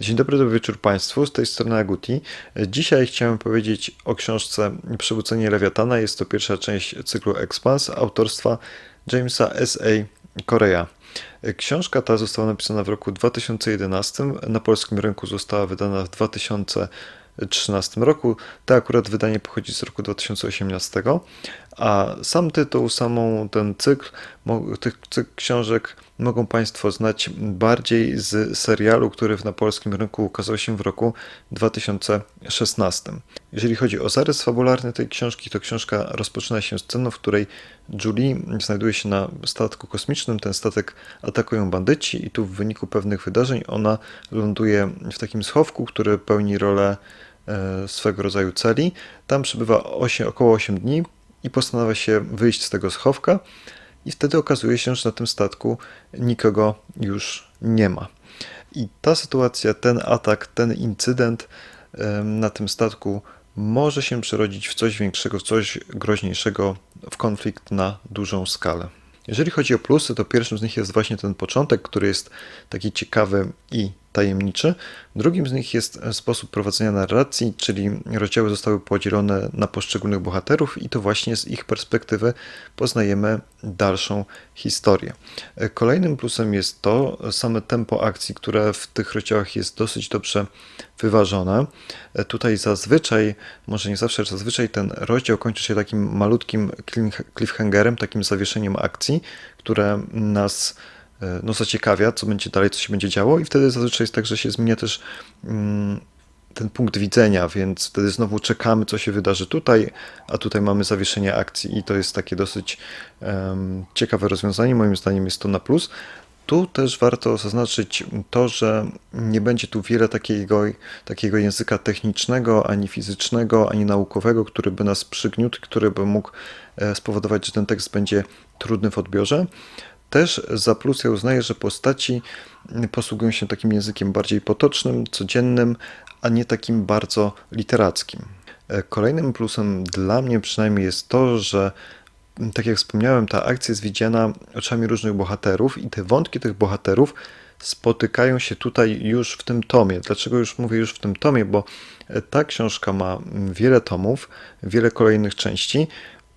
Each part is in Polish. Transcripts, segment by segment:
Dzień dobry, dobry wieczór Państwu, z tej strony Aguti. Dzisiaj chciałem powiedzieć o książce Przywrócenie Lewiatana. Jest to pierwsza część cyklu Expans autorstwa Jamesa S.A. Korea. Książka ta została napisana w roku 2011, na polskim rynku została wydana w 2013 roku. To akurat wydanie pochodzi z roku 2018, a sam tytuł, samą ten cykl, tych cykl książek mogą Państwo znać bardziej z serialu, który na polskim rynku ukazał się w roku 2016. Jeżeli chodzi o zarys fabularny tej książki, to książka rozpoczyna się sceną, w której Julie znajduje się na statku kosmicznym. Ten statek atakują bandyci i tu w wyniku pewnych wydarzeń ona ląduje w takim schowku, który pełni rolę e, swego rodzaju celi. Tam przebywa 8, około 8 dni i postanawia się wyjść z tego schowka i wtedy okazuje się, że na tym statku nikogo już nie ma. I ta sytuacja, ten atak, ten incydent na tym statku może się przerodzić w coś większego, w coś groźniejszego, w konflikt na dużą skalę. Jeżeli chodzi o plusy, to pierwszym z nich jest właśnie ten początek, który jest taki ciekawy i tajemniczy. Drugim z nich jest sposób prowadzenia narracji, czyli rozdziały zostały podzielone na poszczególnych bohaterów i to właśnie z ich perspektywy poznajemy dalszą historię. Kolejnym plusem jest to same tempo akcji, które w tych rozdziałach jest dosyć dobrze wyważone. Tutaj zazwyczaj, może nie zawsze, zazwyczaj ten rozdział kończy się takim malutkim cliffhangerem, takim zawieszeniem akcji, które nas no, zaciekawia, co będzie dalej, co się będzie działo, i wtedy zazwyczaj jest tak, że się zmienia też mm, ten punkt widzenia, więc wtedy znowu czekamy, co się wydarzy tutaj, a tutaj mamy zawieszenie akcji, i to jest takie dosyć ciekawe rozwiązanie. Moim zdaniem jest to na plus. Tu też warto zaznaczyć to, że nie będzie tu wiele takiego, takiego języka technicznego, ani fizycznego, ani naukowego, który by nas przygniótł, który by mógł e, spowodować, że ten tekst będzie trudny w odbiorze. Też za plus ja uznaję, że postaci posługują się takim językiem bardziej potocznym, codziennym, a nie takim bardzo literackim. E, Kolejnym plusem dla mnie przynajmniej jest to, że tak jak wspomniałem, ta akcja jest widziana oczami różnych bohaterów i te wątki tych bohaterów spotykają się tutaj już w tym tomie. Dlaczego już mówię już w tym tomie? Bo e, ta książka ma wiele tomów, wiele kolejnych części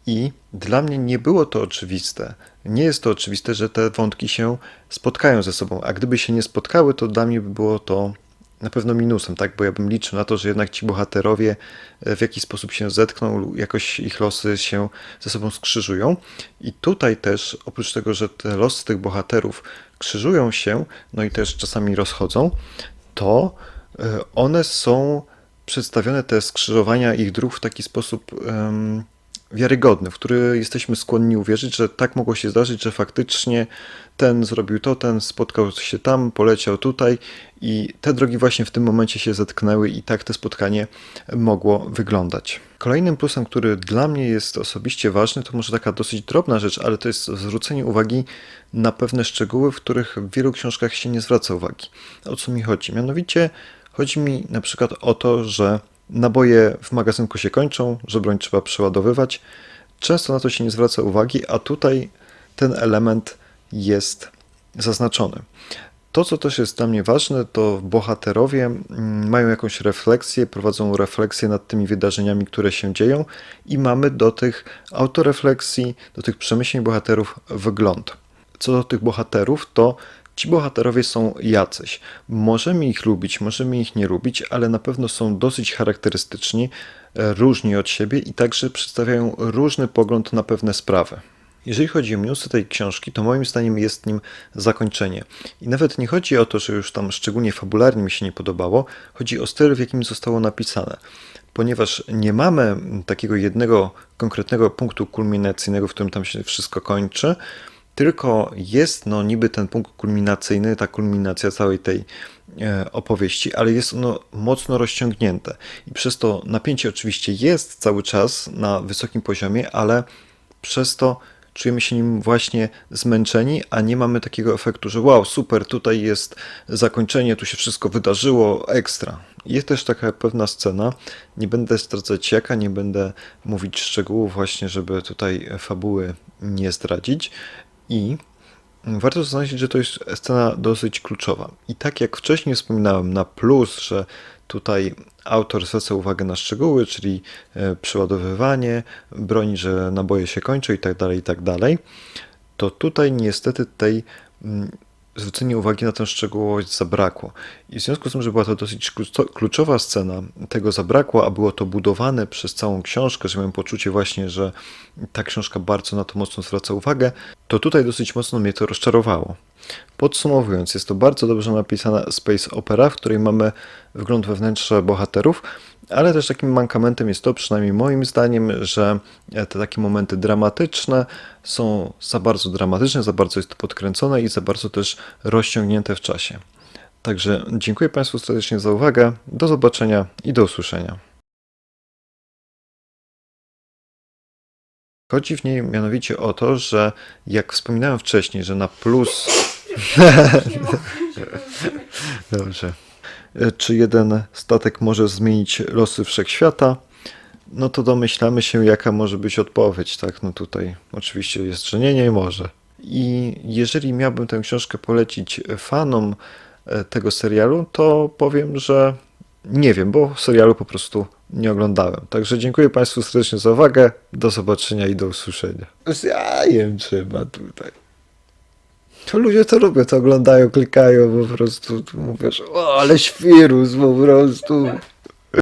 i dla mnie nie było to oczywiste. Nie jest to oczywiste, że te wątki się spotkają ze sobą, a gdyby się nie spotkały, to dla mnie by było to na pewno minusem, tak? Bo ja bym liczył na to, że jednak ci bohaterowie e, w jakiś sposób się zetkną, jakoś ich losy się ze sobą skrzyżują. I tutaj też, oprócz tego, że te losy tych bohaterów krzyżują się, no i też czasami rozchodzą, to e, one są przedstawione, te skrzyżowania ich dróg w taki sposób wiarygodny, w który jesteśmy skłonni uwierzyć, że tak mogło się zdarzyć, że faktycznie ten zrobił to, ten spotkał się tam, poleciał tutaj i te drogi właśnie w tym momencie się zetknęły i tak to spotkanie mogło wyglądać. Kolejnym plusem, który dla mnie jest osobiście ważny, to może taka dosyć drobna rzecz, ale to jest zwrócenie uwagi na pewne szczegóły, w których w wielu książkach się nie zwraca uwagi. O co mi chodzi? Mianowicie chodzi mi na przykład o to, że naboje w magazynku się kończą, że broń trzeba przeładowywać. Często na to się nie zwraca uwagi, a tutaj ten element jest zaznaczony. To, co też jest dla mnie ważne, to bohaterowie mm, mają jakąś refleksję, prowadzą refleksję nad tymi wydarzeniami, które się dzieją, i mamy do tych autorefleksji, do tych przemyśleń bohaterów wgląd. Co do tych bohaterów, to ci bohaterowie są jacyś. Możemy ich lubić, możemy ich nie lubić, ale na pewno są dosyć charakterystyczni, e, różni od siebie i także przedstawiają różny pogląd na pewne sprawy. Jeżeli chodzi o minusy tej książki, to moim zdaniem jest nim zakończenie. I nawet nie chodzi o to, że już tam szczególnie fabularnie mi się nie podobało, chodzi o styl, w jakim zostało napisane. Ponieważ nie mamy takiego jednego konkretnego punktu kulminacyjnego, w którym tam się wszystko kończy, tylko jest no niby ten punkt kulminacyjny, ta kulminacja całej tej e, opowieści, ale jest ono mocno rozciągnięte. I przez to napięcie oczywiście jest cały czas na wysokim poziomie, ale przez to czujemy się nim właśnie zmęczeni, a nie mamy takiego efektu, że wow, super, tutaj jest zakończenie, tu się wszystko wydarzyło, ekstra. Jest też taka pewna scena, nie będę zdradzać jaka, nie będę mówić szczegółów właśnie, żeby tutaj fabuły nie zdradzić i warto zaznaczyć, że to jest scena dosyć kluczowa. I tak jak wcześniej wspominałem, na plus, że tutaj autor zwraca uwagę na szczegóły, czyli e, przeładowywanie broni, że naboje się kończą i tak dalej, i tak dalej, to tutaj niestety tej mm, zwrócenie uwagi na tę szczegółowość zabrakło. I w związku z tym, że była to dosyć kluczo- kluczowa scena, tego zabrakło, a było to budowane przez całą książkę, że miałem poczucie właśnie, że ta książka bardzo na to mocno zwraca uwagę, to tutaj dosyć mocno mnie to rozczarowało. Podsumowując, jest to bardzo dobrze napisana space opera, w której mamy wgląd we wnętrze bohaterów, ale też takim mankamentem jest to, przynajmniej moim zdaniem, że te takie momenty dramatyczne są za bardzo dramatyczne, za bardzo jest to podkręcone i za bardzo też rozciągnięte w czasie. Także dziękuję Państwu serdecznie za uwagę. Do zobaczenia i do usłyszenia. Chodzi w niej mianowicie o to, że jak wspominałem wcześniej, że na plus Dobrze. E, Czy jeden statek może zmienić losy wszechświata? No to domyślamy się, jaka może być odpowiedź, tak? No tutaj oczywiście jest, że nie, nie może. I jeżeli miałbym tę książkę polecić fanom e, tego serialu, to powiem, że nie wiem, bo serialu po prostu nie oglądałem. Także dziękuję Państwu serdecznie za uwagę. Do zobaczenia i do usłyszenia. Z jajem trzeba tutaj. To ludzie to lubią, to oglądają, klikają po prostu, tu mówisz, o ale świrus po prostu.